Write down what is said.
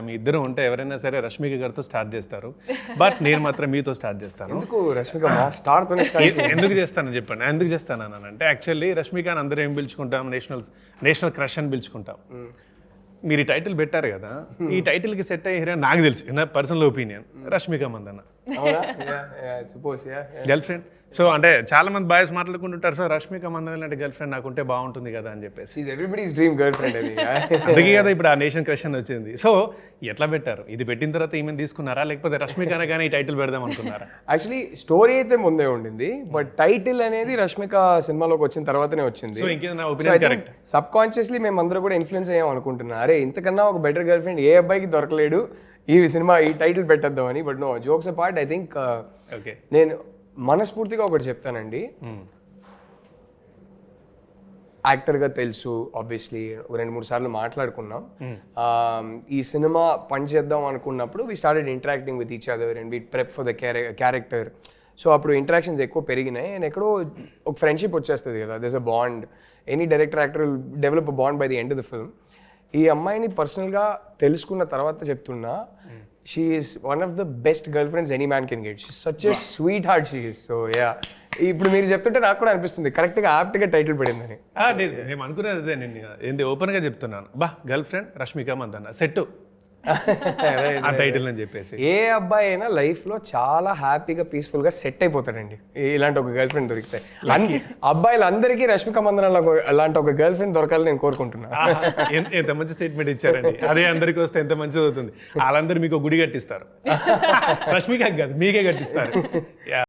మీ ఇద్దరు ఉంటే ఎవరైనా సరే రష్మిక గారితో స్టార్ట్ చేస్తారు. బట్ నేను మాత్రం మీతో స్టార్ట్ చేస్తాను. ఎందుకు రష్మిక స్టార్ ఎందుకు చేస్తానని చెప్పండి. ఎందుకు చేస్తాను అంటే యాక్చువల్లీ రష్మిక అందరూ ఏం పిలుచుకుంటాం? నేషనల్ నేషనల్ క్రష్ అని పిలుచుకుంటాం. మీరు ఈ టైటిల్ పెట్టారు కదా ఈ టైటిల్కి సెట్ అయ్యే హీరోయిన్ నాకు తెలుసు. నా personal opinion Rashmika Mandanna. Girlfriend so అంటే చాలా మంది బాయ్స్ మాట్లాడుకుంటుంటారు. సో రష్మిక మందన్న లాంటి గర్ల్ ఫ్రెండ్ నాకుంటే బాగుంటుంది కదా అని చెప్పేసి. ఎవ్రీబడీస్ డ్రీమ్ గర్ల్ ఫ్రెండ్ అది అందుకే కదా ఇప్పుడు ఆ నేషన్ క్రష్ అని వచ్చింది. సో ఎట్లా పెట్టారు? ఇది పెట్టిన తర్వాత ఈమెను తీసుకున్నారా? లేకపోతే రష్మిక అనగానే ఈ టైటిల్ పెడదాం అనుకున్నారా? యాక్చువల్లీ స్టోరీ అయితే ముందే ఉండింది బట్ టైటిల్ అనేది రష్మిక సినిమాలోకి వచ్చిన తర్వాతనే వచ్చింది. సో ఇంకేదో నా ఒపీనియన్ కరెక్ట్ సబ్ కాన్షియస్లీ మేమందరూ కూడా ఇన్ఫ్లుయెన్స్ అయ్యాం అనుకుంటున్నా. అరే ఇంతకన్నా ఒక బెటర్ గర్ల్ ఫ్రెండ్ ఏ అబ్బాయికి దొరకలేడు. ఈ సినిమా ఈ title పెట్టేద్దామని but no jokes apart I think okay నేను మనస్ఫూర్తిగా ఒకటి చెప్తానండి. యాక్టర్గా తెలుసు ఆబ్వియస్లీ ఒక రెండు మూడు సార్లు మాట్లాడుకున్నాం. Um, ఈ సినిమా పనిచేద్దాం అనుకున్నప్పుడు we started interacting with each other and we prep for the character so అప్పుడు ఇంటరాక్షన్స్ ఎక్కువ పెరిగినాయి అండ్ ఎక్కడో ఒక ఫ్రెండ్షిప్ వచ్చేస్తుంది కదా this a bond any director actor develop a bond by the end of the film ఈ అమ్మాయిని పర్సనల్గా తెలుసుకున్న తర్వాత చెప్తున్నా she is one of the best girlfriends any man can get she such a sweetheart she is so yeah ఇప్పుడు మీరు చెప్తుంటే నాకు కూడా అనిపిస్తుంది. కరెక్ట్గా యాప్ట్గా టైటిల్ పడిందని నేను అనుకునేది అదే నేను ఏంది ఓపెన్గా చెప్తున్నాను. బా girlfriend Rashmika Mandanna. Set ఆ టైటిల్ అని చెప్పేసి. ఏ అబ్బాయి అయినా లైఫ్లో చాలా హ్యాపీగా పీస్ఫుల్గా సెట్ అయిపోతాడండి. ఇలాంటి ఒక గర్ల్ ఫ్రెండ్ దొరికితే అబ్బాయిలందరికీ రష్మిక మందన అలాంటి ఒక గర్ల్ ఫ్రెండ్ దొరకాలని నేను కోరుకుంటున్నా. ఆహా, ఎంత మంచి స్టేట్మెంట్ ఇచ్చారండి. అదే అందరికి వస్తే ఎంత మంచిది అవుతుంది. వాళ్ళందరూ మీకు గుడి కట్టిస్తారు. రష్మిక కాదు మీకే కట్టిస్తారు.